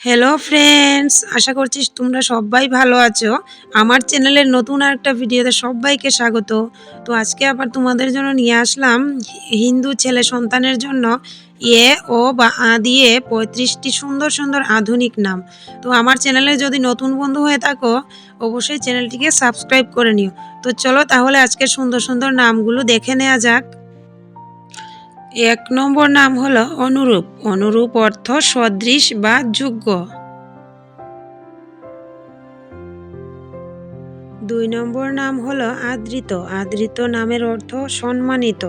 Hello friends আশা করছি তোমরা সবাই ভালো আছো। আমার চ্যানেলের নতুন আরেকটা ভিডিওতে সবাইকে স্বাগত। তো আজকে আবার তোমাদের জন্য নিয়ে আসলাম হিন্দু ছেলে সন্তানের জন্য এ, ও বা আ দিয়ে পঁয়ত্রিশটি সুন্দর সুন্দর আধুনিক নাম। তো আমার চ্যানেলে যদি নতুন বন্ধু হয়ে থাকো, অবশ্যই চ্যানেলটিকে সাবস্ক্রাইব করে নিও। তো চলো তাহলে আজকে সুন্দর সুন্দর নামগুলো দেখে নেওয়া যাক। এক নম্বর নাম হল অনুরূপ। অনুরূপ অর্থ সদৃশ বা যোগ্য। দুই নম্বর নাম হল আদৃত। আদৃত নামের অর্থ সম্মানিত।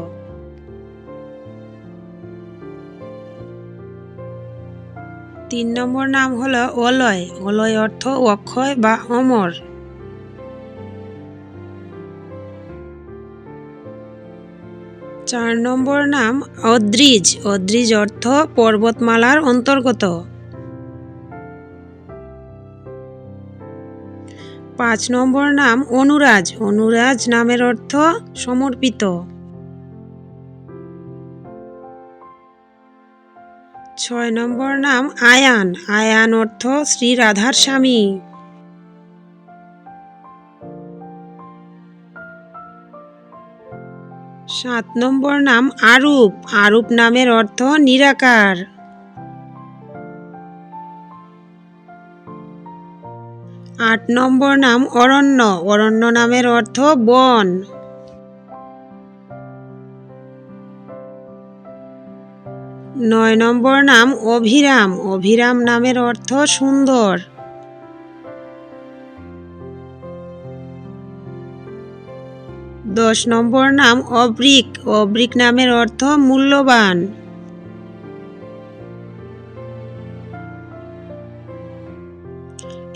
তিন নম্বর নাম হল অলয়। অলয় অর্থ অক্ষয় বা অমর। চার নম্বর নাম অদ্রিজ। অদ্রিজ অর্থ পর্বতমালার অন্তর্গত। পাঁচ নম্বর নাম অনুরাজ। অনুরাজ নামের অর্থ সমর্পিত। ছয় নম্বর নাম আয়ান। আয়ান অর্থ শ্রী রাধার স্বামী। সাত নম্বর নাম আরূপ। আরূপ নামের অর্থ নিরাকার। আট নম্বর নাম অরণ্য। অরণ্য নামের অর্থ বন। নয় নম্বর নাম অভিরাম। অভিরাম নামের অর্থ সুন্দর। দশ নম্বর নাম অব্রিক। অব্রিক নামের অর্থ মূল্যবান।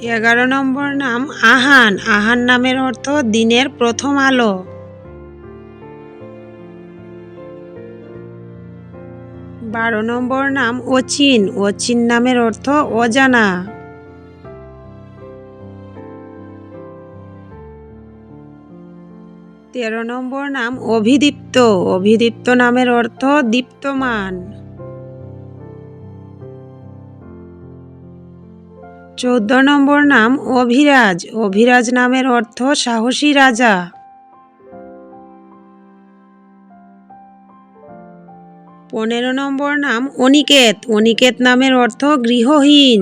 এগারো নম্বর নাম আহান। আহান নামের অর্থ দিনের প্রথম আলো। বারো নম্বর নাম অচিন। অচিন নামের অর্থ অজানা। তেরো নম্বর নাম অভিদীপ্ত। অভিদীপ্ত নামের অর্থ দীপ্তমান। চৌদ্দ নম্বর নাম অভিরাজ। অভিরাজ নামের অর্থ সাহসী রাজা। পনেরো নম্বর নাম অনিকেত। অনিকেত নামের অর্থ গৃহহীন।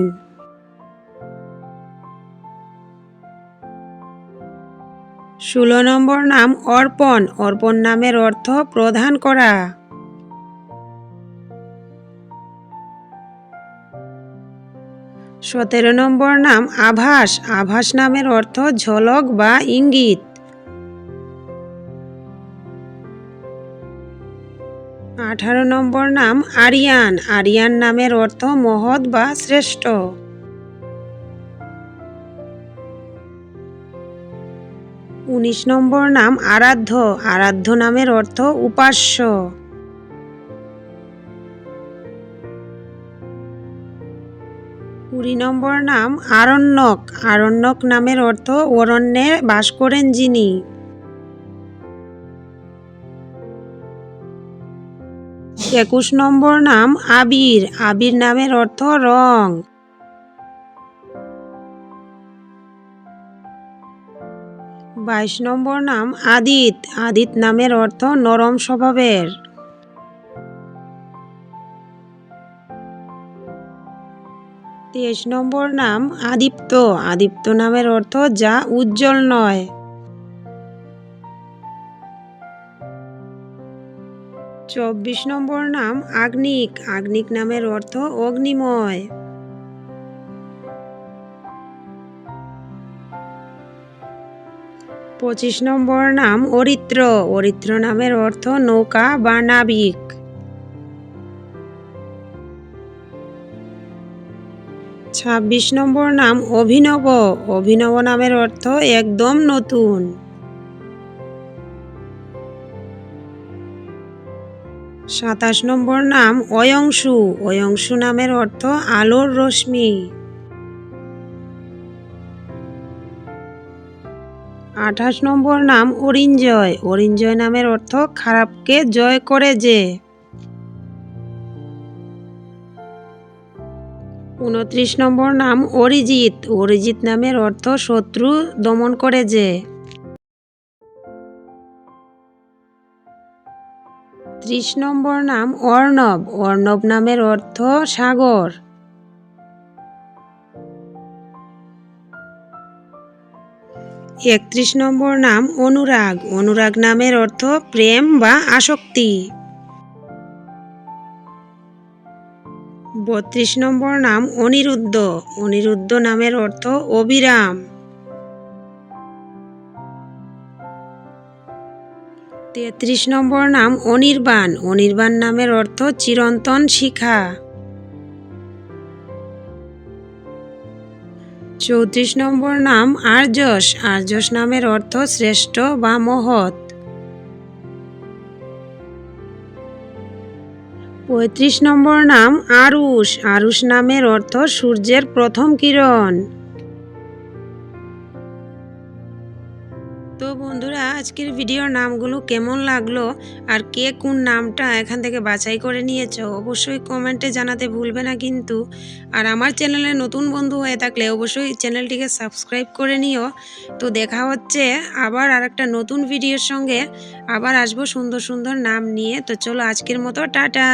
ষোলো নম্বর নাম অর্পণ। অর্পণ নামের অর্থ প্রদান করা। সতেরো নম্বর নাম আভাস। আভাস নামের অর্থ ঝলক বা ইঙ্গিত। আঠারো নম্বর নাম আরিয়ান। আরিয়ান নামের অর্থ মহৎ বা শ্রেষ্ঠ। উনিশ নম্বর নাম আরাধ্য। আরাধ্য নামের অর্থ উপাস্য। কুড়ি নম্বর নাম আরণ্যক। আরণ্যক নামের অর্থ অরণ্যে বাস করেন যিনি। একুশ নম্বর নাম আবির। আবির নামের অর্থ রং। বাইশ নম্বর নাম আদিত। আদিত নামের অর্থ নরম স্বভাবের। তেইশ নম্বর নাম আদিপ্ত। আদিপ্ত নামের অর্থ যা উজ্জ্বল নয়। চব্বিশ নম্বর নাম আগ্নিক। আগ্নিক নামের অর্থ অগ্নিময়। পঁচিশ নম্বর নাম অরিত্র। অরিত্র নামের অর্থ নৌকা বা নাবিক। ছাব্বিশ নম্বর নাম অভিনব। অভিনব নামের অর্থ একদম নতুন। সাতাশ নম্বর নাম অয়ংশু অয়ংশু নামের অর্থ আলোর রশ্মি। আঠাশ নম্বর নাম অরিঞ্জয় অরিঞ্জয় নামের অর্থ খারাপকে জয় করে যে। উনত্রিশ নম্বর নাম অরিজিৎ। অরিজিৎ নামের অর্থ শত্রু দমন করে যে। ত্রিশ নম্বর নাম অর্ণব। অর্ণব নামের অর্থ সাগর। একত্রিশ নম্বর নাম অনুরাগ। অনুরাগ নামের অর্থ প্রেম বা আসক্তি। বত্রিশ নম্বর নাম অনিরুদ্ধ। অনিরুদ্ধ নামের অর্থ অবিরাম। তেত্রিশ নম্বর নাম অনির্বাণ। অনির্বাণ নামের অর্থ চিরন্তন শিখা। চৌত্রিশ নম্বর নাম আর্যস। আর্যস নামের অর্থ শ্রেষ্ঠ বা মহৎ। পঁয়ত্রিশ নম্বর নাম আরুষ। আরুষ নামের অর্থ সূর্যের প্রথম কিরণ। তো বন্ধুরা, আজকের ভিডিওর নামগুলো কেমন লাগল আর কে কোন নামটা এখান থেকে বাছাই করে নিয়েছো অবশ্যই কমেন্টে জানাতে ভুলবে না কিন্তু। আর আমার চ্যানেলে নতুন বন্ধু হয়ে থাকলে অবশ্যই চ্যানেলটিকে সাবস্ক্রাইব করে নিও। তো দেখা হচ্ছে আবার আর একটা নতুন ভিডিওর সঙ্গে। আবার আসব সুন্দর সুন্দর নাম নিয়ে। তো চলো আজকের মতো, টাটা।